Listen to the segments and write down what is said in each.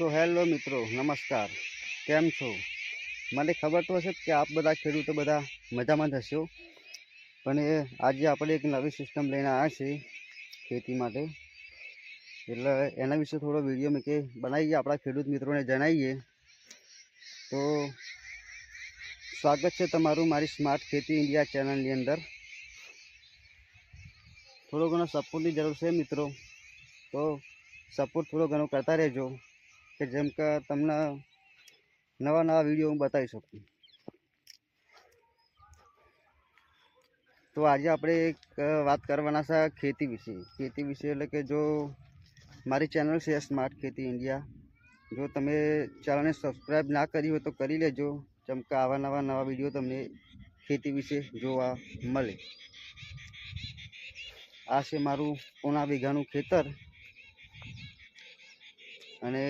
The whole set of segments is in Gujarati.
સો હેલો મિત્રો, નમસ્કાર. કેમ છો? મને ખબર તો હશે કે આપ બધા ખેડૂતો બધા મજામાં હશો. પણ આજે આપણે એક નવી સિસ્ટમ લઈને આવ્યા છીએ ખેતી માટે. એટલે એના વિશે થોડો વીડિયો મેં કે બનાવીએ, આપણા ખેડૂત મિત્રોને જણાવીએ. તો સ્વાગત છે તમારું મારી સ્માર્ટ ખેતી ઇન્ડિયા ચેનલની અંદર. થોડો ઘણો સપોર્ટની જરૂર છે મિત્રો. તો સપોર્ટ થોડો ઘણો કરતા રહેજો. કે જેમ કે તમને નવા નવા વીડિયો હું બતાવી શકું. તો આજે આપણે એક વાત કરવાના છે ખેતી વિશે. ખેતી વિશે એટલે કે જો મારી ચેનલ છે સ્માર્ટ ખેતી ઇન્ડિયા જો તમે ચેનલને સબસ્ક્રાઈબ ના કરી હોય તો કરી લેજો. જેમ કે આવા નવા નવા વીડિયો તમને ખેતી વિશે જોવા મળે. આ છે મારું પોણા વીઘાનું ખેતર. અને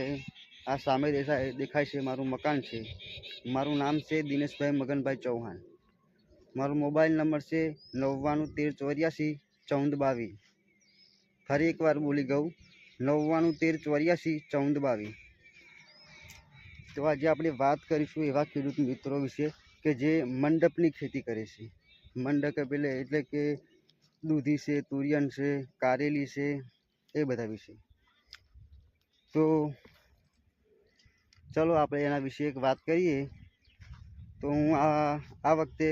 આ સામે દેખાય દેખાય છે મારું મકાન છે. મારું નામ છે દિનેશભાઈ મગનભાઈ ચૌહાણ. મારો મોબાઈલ નંબર છે નવ્વાણું તેર ચોર્યાસી ચૌદ બાવીસ. ફરી એકવાર બોલી ગયું નવ્વાણું તેર ચોર્યાસી ચૌદ બાવીસ. તો આજે આપણે વાત કરીશું એવા ખેડૂત મિત્રો વિશે કે જે મંડપની ખેતી કરે છે. મંડપ એટલે એટલે કે દૂધી છે, તુરિયન છે, કારેલી છે, એ બધા વિશે. તો ચલો આપણે એના વિશે એક વાત કરીએ. તો હું આ આ વખતે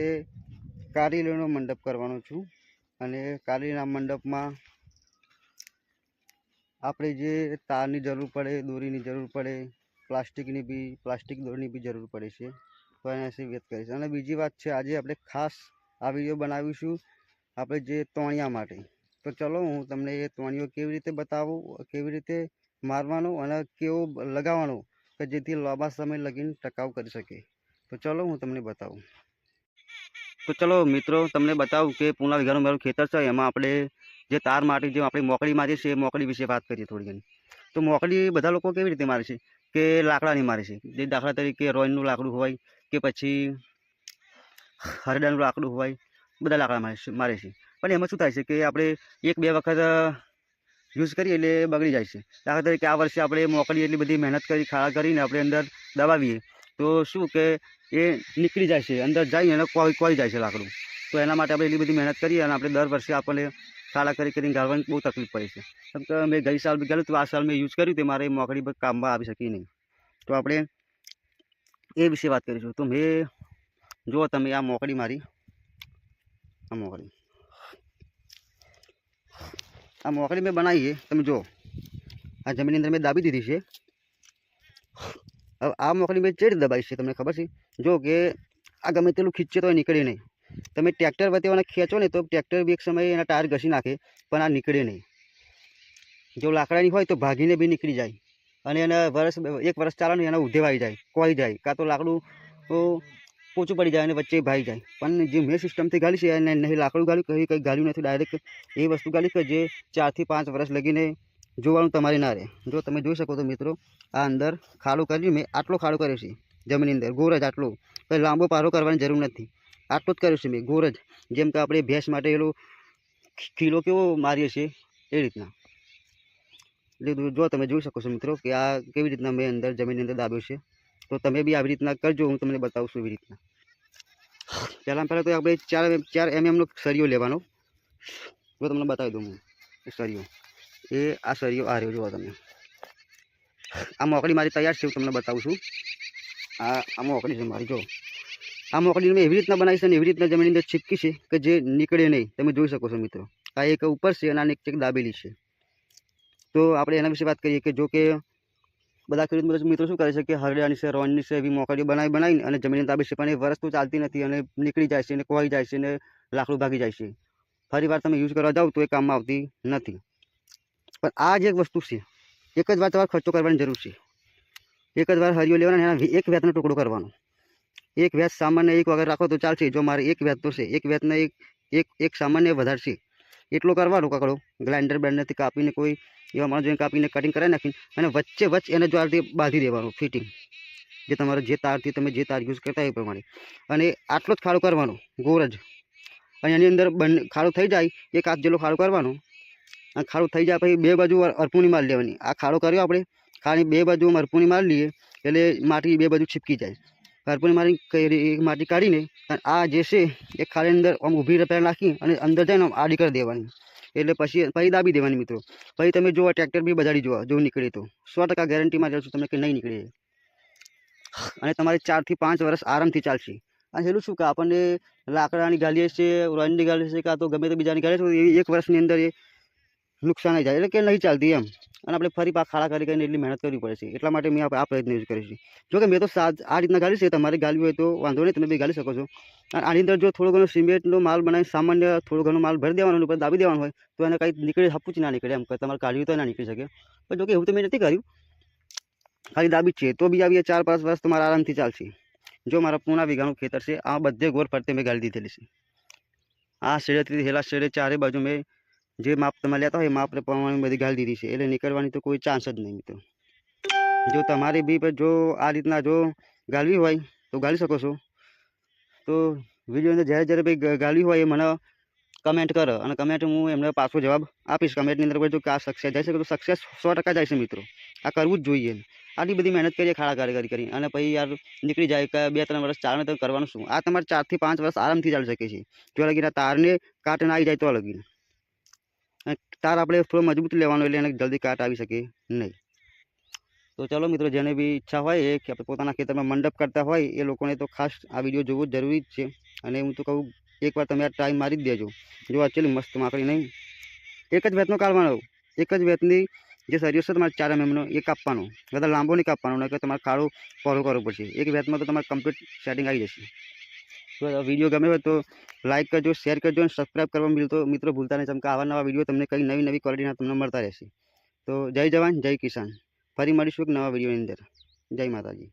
કારેલીનો મંડપ કરવાનો છું. અને કારેલીના મંડપમાં આપણે જે તારની જરૂર પડે, દોરીની જરૂર પડે, પ્લાસ્ટિકની બી, પ્લાસ્ટિક દોરીની બી જરૂર પડે છે. તો એના વિશે વાત કરીશ અને બીજી વાત છે, આજે આપણે ખાસ આ વીડિયો બનાવીશું આપણે જે તોણિયા માટે. તો ચલો હું તમને એ તોણિયો કેવી રીતે બતાવું, કેવી રીતે મારવાનો અને કેવો લગાવવાનો કે જેથી લાંબા સમય લગીને ટકાઉ કરી શકે. તો ચલો હું તમને બતાવું. તો ચલો મિત્રો, તમને બતાવું કે પૂના વિઘાનું મારું ખેતર છે. એમાં આપણે જે તાર માટી, જે આપણે મોકળી મારીએ છીએ એ મોકળી વિશે વાત કરીએ થોડી ઘણી. તો મોકળી બધા લોકો કેવી રીતે મારે છે? કે લાકડાની મારે છે. જે દાખલા તરીકે રોઈનનું લાકડું હોય કે પછી હરડાનું લાકડું હોય, બધા લાકડા મારે છે મારે છે. પણ એમાં શું થાય છે કે આપણે એક બે વખત યુઝ કરીએ એટલે બગડી જાય છે. દાખલા તરીકે આ વર્ષે આપણે મોકલી એટલી બધી મહેનત કરી ખાડા કરીને આપણે અંદર દબાવીએ, તો શું કે એ નીકળી જાય છે, અંદર જાય અને કોઈ કોઈ જાય છે લાકડું. તો એના માટે આપણે એટલી બધી મહેનત કરીએ અને આપણે દર વર્ષે આપણને ખાડા કરી કરીને ગાળવાની બહુ તકલીફ પડે છે. કેમ કે મેં ગઈ સાલ બી ગયેલું તો આ સાલ મેં યુઝ કર્યું તે, મારે મોકળી કામમાં આવી શકી નહીં. તો આપણે એ વિશે વાત કરીશું. તો મેં, જુઓ તમે આ મોકળી મારી. આ મોકળી આ મોકળી મેં બનાવી છે તમે જુઓ. આ જમીનની અંદર મેં દાબી દીધી છે. હવે આ મોકળી મેં ચેડ દબાવી છે તમને ખબર છે? જો કે આ ગમે તેટલું ખીચે તો નીકળે નહીં. તમે ટ્રેક્ટર વતીવાને ખેંચો ને તો ટ્રેક્ટર બી એક સમયે એના ટાયર ઘસી નાખે, પણ આ નીકળે નહીં. જો લાકડાની હોય તો ભાગીને બી નીકળી જાય. અને એને વર્ષ એક વર્ષ ચાલે ને એના ઉધેવાઈ જાય કોઈ જાય. કાં તો લાકડું પોચું પડી જાય અને વચ્ચે ભાઈ જાય. પણ જે મેં સિસ્ટમથી ગાલી છે, એને નહીં લાકડું ગાલ્યું કંઈ કંઈ ગાલ્યું નથી ડાયરેક્ટ એ વસ્તુ ગાલી કે જે ચારથી પાંચ વર્ષ લગીને જોવાનું તમારે ના રહે. જો તમે જોઈ શકો તો મિત્રો, આ અંદર ખાડું કરી મેં આટલો ખાડો કર્યો છે જમીનની અંદર, ગોર જ આટલો. કંઈ લાંબો પારો કરવાની જરૂર નથી. આટલો જ કર્યો છે મેં, ગોર જ. જેમ કે આપણે ભેંસ માટે એલો ખીલો કેવો મારીએ છીએ, એ રીતના. એટલે જો તમે જોઈ શકો છો મિત્રો કે આ કેવી રીતના મેં અંદર જમીનની અંદર દાબ્યો છે. તો તમે બી આવી રીતના કરજો, હું તમને બતાવું છું એવી રીતના. પહેલાં પહેલાં તો આપણે ચાર ચાર એમએમનો સરિયો લેવાનો. જો તમને બતાવી દઉં હું, એ સરિયો એ, આ સરિયો આ રહ્યો, જુઓ તમે. આ મોકળી મારી તૈયાર છે, હું તમને બતાવું છું આ આ મોકળી છે મારી જો આ મોકળી મેં એવી રીતના બનાવી છે ને, એવી રીતના જમીનની અંદર છીપકી છે કે જે નીકળે નહીં. તમે જોઈ શકો છો, મિત્રો. આ એક ઉપર છે અને આ એક દાબેલી છે. તો આપણે એના વિશે વાત કરીએ કે જો કે બધા ખેડૂત મિત્રો શું કરે છે કે હરડાની છે રોનની છે, એવી મોકળીઓ બનાવી બનાવીને અને જમીન તાબે છે, પણ એ વરસ તો ચાલતી નથી અને નીકળી જાય છે અને કોઈ જાય છે અને લાકડું ભાગી જાય છે. ફરી વાર તમે યુઝ કરવા જાઓ તો એ કામમાં આવતી નથી. પણ આ જે વસ્તુ છે. એક જ વાર તમારે ખર્ચો કરવાની જરૂર છે. એક જ વાર હરિયો લેવાનો અને એક વેતનો ટુકડો કરવાનો. એક વેત સામાન્ય એક વગર રાખો તો ચાલશે. જો મારે એક વેત તો છે. એક વેતને એક એક એક સામાન્ય વધારે છે એટલો કરવાનો કાકડો. ગ્રાઇન્ડર બ્લેન્ડરથી કાપીને કોઈ એવા માણસ જોઈને કાપીને કટિંગ કરાવી નાખીને અને વચ્ચે વચ્ચે એને જો બાંધી દેવાનું ફિટિંગ જે તમારે જે તારથી તમે જે તાર યુઝ કરતા એ પ્રમાણે. અને આટલો જ ખાડો કરવાનો, ગોળ જ. અને એની અંદર બંને, ખાડો થઈ જાય, એક હાથ જેટલો ખાડો કરવાનો. અને ખાડો થઈ જાય પછી બે બાજુ અરપૂણી મારી લેવાની. આ ખાડો કર્યો આપણે, ખાલી બે બાજુ મરપુની મારી લઈએ, એટલે માટી બે બાજુ છીપકી જાય. મરપુની મારી કરી માટી કાઢીને આ જે છે એ ખાલી અંદર આમ ઊભી પેલા નાખી અને અંદર જઈને આમ આડી કરી દેવાની. એટલે પછી પછી દાબી દેવાની મિત્રો. પછી તમે જુઓ, ટ્રેક્ટર બી બજાડી જુઓ, જો નીકળે તો. સો ટકા ગેરંટીમાં રહું છું તમને કે નહીં નીકળે અને તમારે ચારથી પાંચ વર્ષ આરામથી ચાલશે. અને છેલ્લું શું કે આપણને લાકડાની ગાલીએ છે રોયલની ગાલી છે, કાં તો ગમે તે બીજાની ગાલી છે એક વર્ષની અંદર એ નુકસાન જાય એટલે કે નહીં ચાલતી એમ. અને આપણે ફરી પાક ખાડા કરી કરીને એટલી મહેનત કરવી પડે છે. એટલા માટે મેં આ પ્રયત્ન યુઝ કર્યો છે. જોકે મેં તો સાત આ રીતના ગાળી છે. તમારે ગાલી હોય તો વાંધો નહીં, તમે બી ગાળી શકો છો. અને આની અંદર જો થોડો ઘણો સિમેન્ટનો માલ બનાવી સામાન્ય થોડો ઘણો માલ ભરી દેવાનો ઉપર દાબી દેવાનો હોય, તો એને કંઈ નીકળે જ ના નીકળે એમ. કે તમારે કાઢ્યું તો ના નીકળી શકે. પણ જો કે એવું તો મેં નથી કર્યું. ખાલી દાબી છે. તો બી આવીએ ચાર પાંચ વર્ષ તમારા આરામથી ચાલશે. જો મારા પૂના વીઘાનું ખેતર છે, આ બધે ગોળ ફરતે મેં ગાળી દીધેલી છે. આ શેડેથી હેલા શેડે ચારે બાજુ મેં જે માપ તમે લેતા હોય એ માપને પ્રમાણે બધી ગાળી દીધી છે. એટલે નીકળવાની તો કોઈ ચાન્સ જ નહીં મિત્રો. જો તમારે બી પર જો આ રીતના જો ગાળવી હોય, તો ગાળી શકો છો. તો વીડિયો અંદર જ્યારે જ્યારે ભાઈ ગાળવી હોય એ મને કમેન્ટ કરો અને કમેન્ટ હું એમને પાછો જવાબ આપીશ. કમેન્ટની અંદર જો આ સક્સેસ જાય છે તો સક્સેસ સો ટકા જાય છે મિત્રો. આ કરવું જ જોઈએ. આટલી બધી મહેનત કરીએ, ખાડા કારીગરી કરી અને પછી યાર નીકળી જાય કે બે, ત્રણ વર્ષ ચાલને તો કરવાનું શું? આ તમારે ચારથી પાંચ વર્ષ આરામથી ચાલી શકે છે. જો લગીને તારને કાટ ના આવી જાય તો લગીને તાર આપણે થોડો મજબૂત લેવાનો એટલે એને જલ્દી કાટ આવી શકે. નહીં. તો ચલો મિત્રો, જેને બી ઈચ્છા હોય એ કે પોતાના ખેતરમાં મંડપ કરતા હોય, એ લોકોને તો ખાસ આ વીડિયો જોવો જરૂરી જ છે. અને હું તો કહું, એકવાર તમે આ ટાઈમ મારી જ દેજો. જો એકચ્યુઅલી મસ્ત માકડી નહીં. એક જ વેતનો કાઢવાનો. એક જ વેતની જે સરિયો છે તમારે ચાર એમએમનો, એ કાપવાનો. વધારે લાંબો નહીં કાપવાનો નહીં કે તમારે કાળો પહોળો કરવો પડશે. એક વેતમાં તો તમારે કમ્પ્લીટ સેટિંગ આવી જશે. વીડિયો ગમે હોય તો લાઇક કરજો શેર કરજો અને સબસ્ક્રાઈબ કરવા મિલતો, મિત્રો, ભૂલતા નહીં. કે આવા નવા વીડિયો તમને કંઈ નવી નવી ક્વોલિટીના તમને મળતા રહેશે. તો જય જવાન, જય કિસાન. ફરી મળીશું એક નવા વિડીયોની અંદર. જય માતાજી.